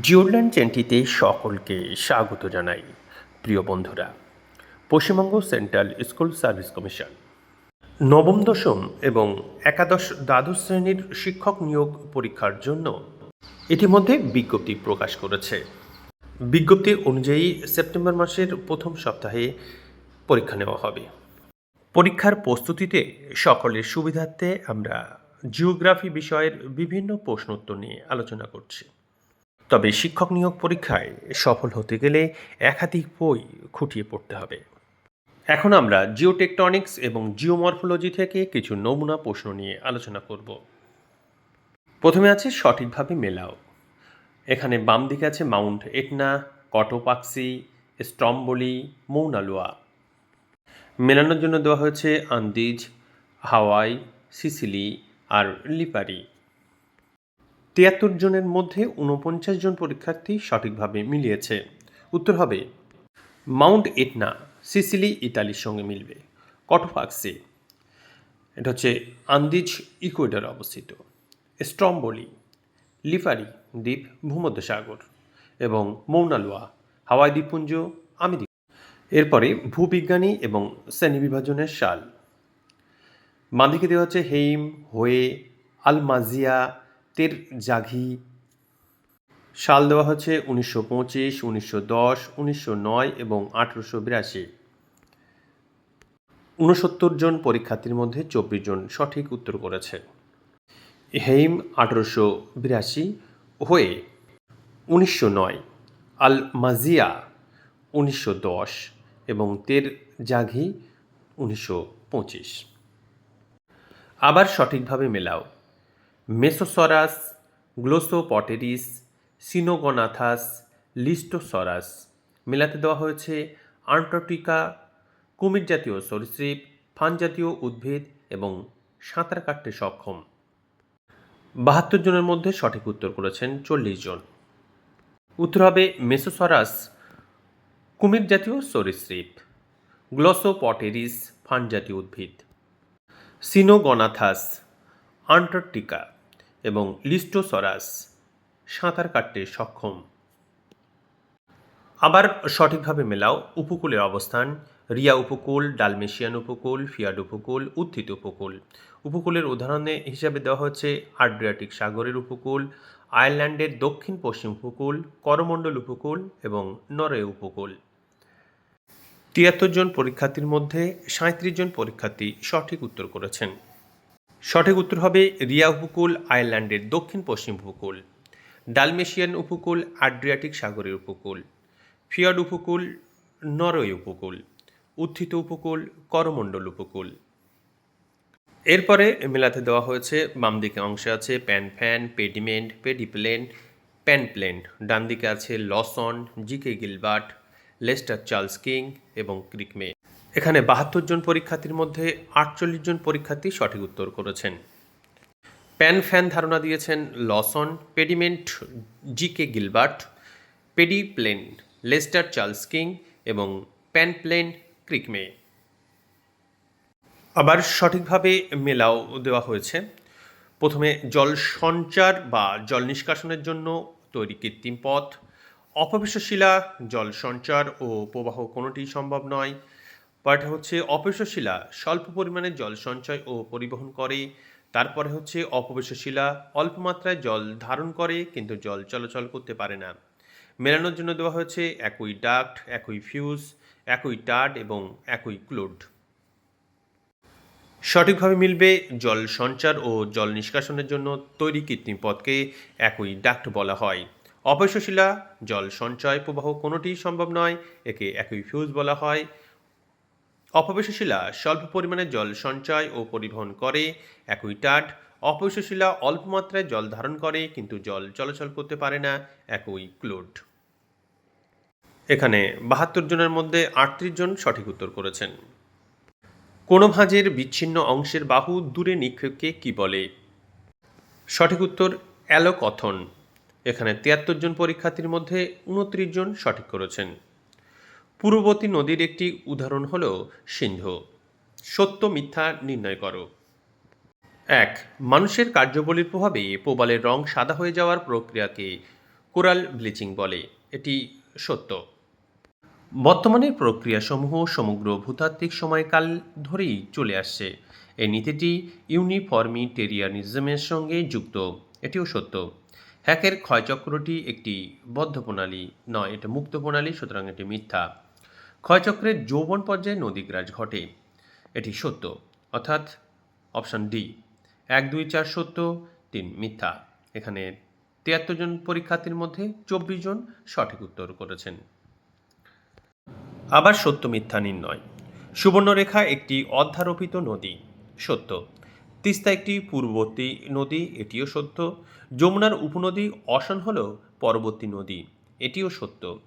জিওল্যান্ড চ্যানেলটিতে সকলকে স্বাগত জানাই। প্রিয় বন্ধুরা, Paschimbanga central school service commission নবম দশম এবং একাদশ দ্বাদশ শ্রেণির শিক্ষক নিয়োগ পরীক্ষার জন্য ইতিমধ্যে বিজ্ঞপ্তি প্রকাশ করেছে। বিজ্ঞপ্তি অনুযায়ী সেপ্টেম্বর মাসের প্রথম সপ্তাহে পরীক্ষা নেওয়া হবে। পরীক্ষার প্রস্তুতিতে সকলের সুবিধার্থে আমরা জিওগ্রাফি বিষয়ের বিভিন্ন প্রশ্নোত্তর নিয়ে আলোচনা করছি। তবে শিক্ষক নিয়োগ পরীক্ষায় সফল হতে গেলে একাধিক বই খুঁটিয়ে পড়তে হবে। এখন আমরা জিওটেকটনিক্স এবং জিওমরফোলজি থেকে কিছু নমুনা প্রশ্ন নিয়ে আলোচনা করব। প্রথমে আছে সঠিকভাবে মেলাও। এখানে বাম দিকে আছে মাউন্ট এটনা, কটোপাক্সি, স্ট্রম্বলি, মৌনালুয়া। মেলানোর জন্য দেওয়া হয়েছে আন্দিজ, হাওয়াই, সিসিলি আর লিপারি। তিয়াত্তর জনের মধ্যে ঊনপঞ্চাশ জন পরীক্ষার্থী সঠিকভাবে মিলিয়েছে। উত্তর হবে, মাউন্ট এটনা সিসিলি, ইতালির সঙ্গে মিলবে। কটোফাক্সি, এটা হচ্ছে আন্দিজ, ইকুয়েডার অবস্থিত। স্ট্রম্বলি, লিফারি দ্বীপ, ভূমধ্যসাগর এবং মৌনালুয়া, হাওয়াই দ্বীপপুঞ্জ আমি এরপরে ভূবিজ্ঞানী এবং শ্রেণি বিভাজনের সাল। বাঁদিকে দেওয়া হচ্ছে হেইম, হোয়ে, আলমাজিয়া তের জাঘি। সাল দেওয়া হচ্ছে উনিশশো পঁচিশ, উনিশশো দশ, উনিশশো নয় এবং আঠেরোশো বিরাশি। ঊনসত্তর জন পরীক্ষার্থীর মধ্যে চব্বিশ জন সঠিক উত্তর করেছে। হেইম আঠেরোশো বিরাশি হয়ে উনিশশো নয়, আল মাজিয়া উনিশশো দশ এবং তের জাঘি উনিশশো পঁচিশ। আবার সঠিকভাবে মেলাও। মেসোসরাস গ্লোসোপটেরিস সিনোগনাথাস লিস্টোসরাস মেলাতে দেওয়া হয়েছে আন্টার্কটিকা কুমির জাতীয় সরীসৃপ, ফান জাতীয় উদ্ভিদ এবং সাঁতার কাটতে সক্ষম। বাহাত্তর জনের মধ্যে সঠিক উত্তর করেছেন চল্লিশ জন। উত্তর হবে মেসোসরাস কুমির জাতীয় সরীসৃপ গ্লোসোপটেরিস ফান জাতীয় উদ্ভিদ। সিনোগনাথাস আন্টার্কটিকা এবং লিস্টোসরাস, সাঁতার কাটতে সক্ষম। আবার সঠিকভাবে মেলাও উপকূলের অবস্থান, রিয়া উপকূল, ডালমেশিয়ান উপকূল, ফিয়াড উপকূল, উত্থিত উপকূল। উপকূলের উদাহরণে হিসাবে দেওয়া হচ্ছে আড্রিয়াটিক সাগরের উপকূল, আয়ারল্যান্ডের দক্ষিণ পশ্চিম উপকূল, করমণ্ডল উপকূল এবং নরওয়ে উপকূল। তিয়াত্তর জন পরীক্ষার্থীর মধ্যে সাঁত্রিশ জন পরীক্ষার্থী সঠিক উত্তর করেছেন। সঠিক উত্তর হবে রিয়া উপকূল, আয়ারল্যান্ডের দক্ষিণ পশ্চিম উপকূল, ডালমেশিয়ান উপকূল, আড্রিয়াটিক সাগরের উপকূল, ফিয়াড উপকূল, নরওয়ে উপকূল, উত্থিত উপকূল, করমণ্ডল উপকূল। এরপরে মেলাতে দেওয়া হয়েছে, বাম দিকে অংশে আছে pan fan, pediment, pediplain panplain ডান দিকে আছে Lawson, G K Gilbert, Lester Charles King এবং ক্রিকমে এখানে বাহাত্তর জন পরীক্ষার্থীর মধ্যে আটচল্লিশ জন পরীক্ষার্থী সঠিক উত্তর করেছেন। প্যান ফ্যান ধারণা দিয়েছেন Lawson, pediment, G K Gilbert pediplain Lester Charles King এবং প্যানপ্লেন ক্রিকমে আবার সঠিকভাবে মেলাও দেওয়া হয়েছে। প্রথমে জল সঞ্চার বা জল নিষ্কাশনের জন্য তৈরি কৃত্রিম পথ, অপবিশ্ব শিলা, জল সঞ্চার ও প্রবাহ কোনোটি সম্ভব নয়। পরেরটা হচ্ছে অপবিশ্ব শিলা স্বল্প পরিমাণে জল সঞ্চয় ও পরিবহন করে। তারপরে হচ্ছে অপবিশ্ব শিলা অল্প মাত্রায় জল ধারণ করে কিন্তু জল চলাচল করতে পারে না। মেলানোর জন্য দেওয়া হয়েছে একই ডাক্ট, একই ফিউজ, একই টাড এবং একই ক্লোড। সঠিকভাবে মিলবে জল সঞ্চার ও জল নিষ্কাশনের জন্য তৈরি কৃত্রিম পথকে একই ডাক্ট বলা হয়। অপয়সশিলা জল সঞ্চয় প্রবাহ কোনোটিই সম্ভব নয়, একে একই ফিউজ বলা হয়। অপবেশশিলা স্বল্প পরিমাণে জল সঞ্চয় ও পরিবহন করে, একই টাট। অপবেশশিলা অল্প মাত্রায় জল ধারণ করে, কিন্তু জল চলাচল করতে পারে না, একই ক্লোড। এখানে বাহাত্তর জনের মধ্যে আটত্রিশ জন সঠিক উত্তর করেছেন। কোনো ভাঁজের বিচ্ছিন্ন অংশের বাহু দূরে নিক্ষেপকে কি বলে? সঠিক উত্তর, অ্যালোকথন। এখানে তিয়াত্তর জন পরীক্ষার্থীর মধ্যে উনত্রিশ জন সঠিক করেছেন। পূর্ববর্তী নদীর একটি উদাহরণ হল সিন্ধু। সত্য মিথ্যা নির্ণয় করো। এক, মানুষের কার্যবলীর প্রভাবে প্রবালের রং সাদা হয়ে যাওয়ার প্রক্রিয়াকে কোরাল ব্লিচিং বলে। এটি সত্য। বর্তমানের প্রক্রিয়াসমূহ সমগ্র ভূতাত্ত্বিক সময়কাল ধরেই চলে আসছে। এই নীতিটি ইউনিফর্মি ইউনিফর্মিটেরিয়ানিজমের সঙ্গে যুক্ত। এটিও সত্য। হ্যাকের ক্ষয়চক্রটি একটি বদ্ধ প্রণালী, নয়, এটা মুক্ত প্রণালী, সুতরাং এটি মিথ্যা। ক্ষয়চক্রের যৌবন পর্যায়ে নদীগ্রাস ঘটে। এটি সত্য, অর্থাৎ অপশান ডি, এক, দুই, চার সত্য, তিন মিথ্যা। এখানে তিয়াত্তর জন পরীক্ষার্থীর মধ্যে চব্বিশ জন সঠিক উত্তর করেছেন। আবার সত্য, মিথ্যা নির্ণয়। সুবর্ণরেখা একটি অধ্যারোপিত নদী, সত্য। তিস্তা একটি পূর্ববর্তী নদী, এটিও সত্য। যমুনার উপনদী অসন হল পরবর্তী নদী, এটিও সত্য।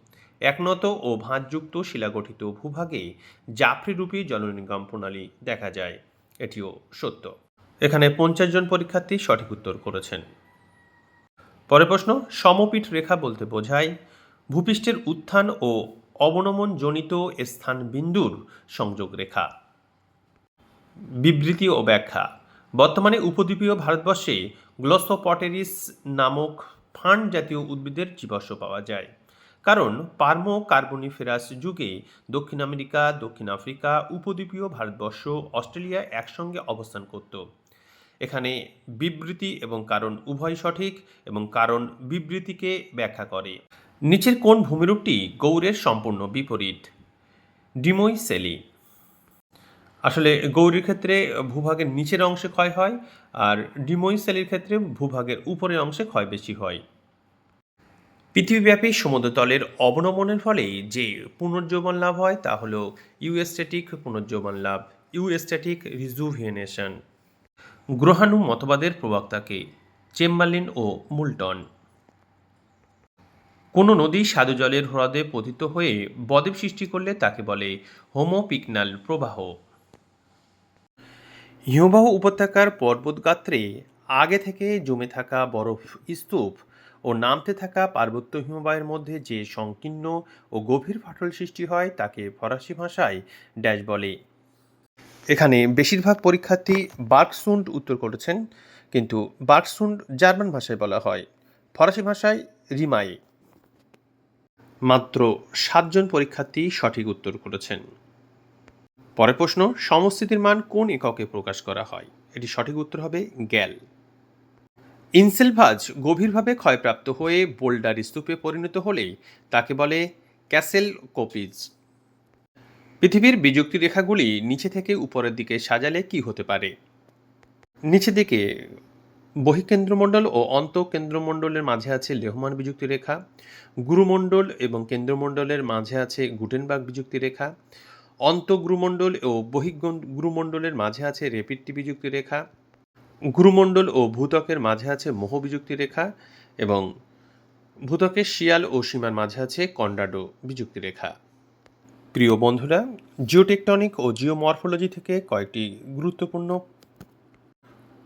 একনত ও ভাঁজযুক্ত শিলাগঠিত ভূভাগে জাফরিরূপী জলনিগম প্রণালী দেখা যায়। এটিও সত্য। এখানে পঞ্চাশ জন পরীক্ষার্থী সঠিক উত্তর করেছেন। পরের প্রশ্ন, সমপিঠ রেখা বলতে বোঝায়, ভূপৃষ্ঠের উত্থান ও অবনমন জনিত স্থান বিন্দুর সংযোগ রেখা। বিবৃতি ও ব্যাখ্যা, বর্তমানে উপদ্বীপীয় ভারতবর্ষে গ্লোসোপটেরিস নামক ফান্ড জাতীয় উদ্ভিদের জীবাশ্ম পাওয়া যায়। কারণ পার্মো কার্বনিফেরাস যুগে দক্ষিণ আমেরিকা, দক্ষিণ আফ্রিকা, উপদ্বীপীয় ভারতবর্ষ, অস্ট্রেলিয়া একসঙ্গে অবস্থান করত। এখানে বিবৃতি এবং কারণ উভয় সঠিক এবং কারণ বিবৃতিকে ব্যাখ্যা করে। নিচের কোন ভূমিরূপটি গৌড়ের সম্পূর্ণ বিপরীত। ডিমই সেলি। আসলে গৌরীর ক্ষেত্রে ভূভাগের নিচের অংশে ক্ষয় হয় আর ডিমই সেলির ক্ষেত্রে ভূভাগের উপরের অংশে ক্ষয় বেশি হয়। পৃথিবীব্যাপী সমুদ্রতলের অবনমনের ফলে যে পুনর্জীবন লাভ হয় তা হল ইউএস্টেটিক পুনর্জীবন লাভ, ইউএস্টেটিক রিজুভিনেশন গ্রহাণু মতবাদের প্রবক্তাকে চেম্বারলিন ও মুলটন। কোনো নদী স্বাদু জলের হ্রদে পতিত হয়ে বদ্বীপ সৃষ্টি করলে তাকে বলে হোমোপিকনাল প্রবাহ। হিমবাহ উপত্যকার পর্বতগাত্রে আগে থেকে জমে থাকা বরফ স্তূপ ও নামতে থাকা পার্বত্য হিমবাহের মধ্যে যে সংকীর্ণ ও গভীর ফাটল সৃষ্টি হয়, তাকে ফরাসি ভাষায় ড্যাশ বলে। এখানে বেশিরভাগ পরীক্ষার্থী বার্কসুন্ড উত্তর করেছেন, কিন্তু বার্কসুন্ড জার্মান ভাষায় বলা হয়, ফরাসি ভাষায় রিমাই। মাত্র সাতজন পরীক্ষার্থী সঠিক উত্তর করেছেন। পরের প্রশ্ন, সমস্থিতির মান কোন এককে প্রকাশ করা হয়? এটি সঠিক উত্তর হবে গ্যাল। ইনসেলভাজ গভীরভাবে ক্ষয়প্রাপ্ত হয়ে বোল্ডার স্তূপে পরিণত হলেই তাকে বলে ক্যাসেল কোপিজ। পৃথিবীর বিযুক্তি রেখাগুলি নিচে থেকে উপরের দিকে সাজালে কি হতে পারে? নিচে দিকে, বহিকেন্দ্রমণ্ডল ও অন্তঃকেন্দ্রমণ্ডলের মাঝে আছে লেহমান বিযুক্তি রেখা গুরুমণ্ডল এবং কেন্দ্রমণ্ডলের মাঝে আছে গুটেনবাগ বিযুক্তি রেখা অন্তঃগুরুমণ্ডল ও বহিঃগুরুমণ্ডলের মাঝে আছে রেপিডটি বিযুক্তি রেখা গুরুমণ্ডল ও ভূতকের মাঝে আছে মোহ বিযুক্তি রেখা এবং ভূতকের শিয়াল ও সীমার মাঝে আছে কন্ডাডো বিযুক্তি রেখা। প্রিয় বন্ধুরা, জিওটেকটনিক ও জিওমরফোলজি থেকে কয়েকটি গুরুত্বপূর্ণ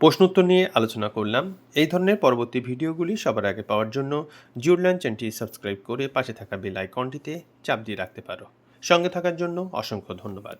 প্রশ্নোত্তর নিয়ে আলোচনা করলাম। এই ধরনের পরবর্তী ভিডিওগুলি সবার আগে পাওয়ার জন্য জিওল্যান্ড চ্যানেলটি সাবস্ক্রাইব করে পাশে থাকা বেল আইকনটিতে চাপ দিয়ে রাখতে পারো। সঙ্গে থাকার জন্য অসংখ্য ধন্যবাদ।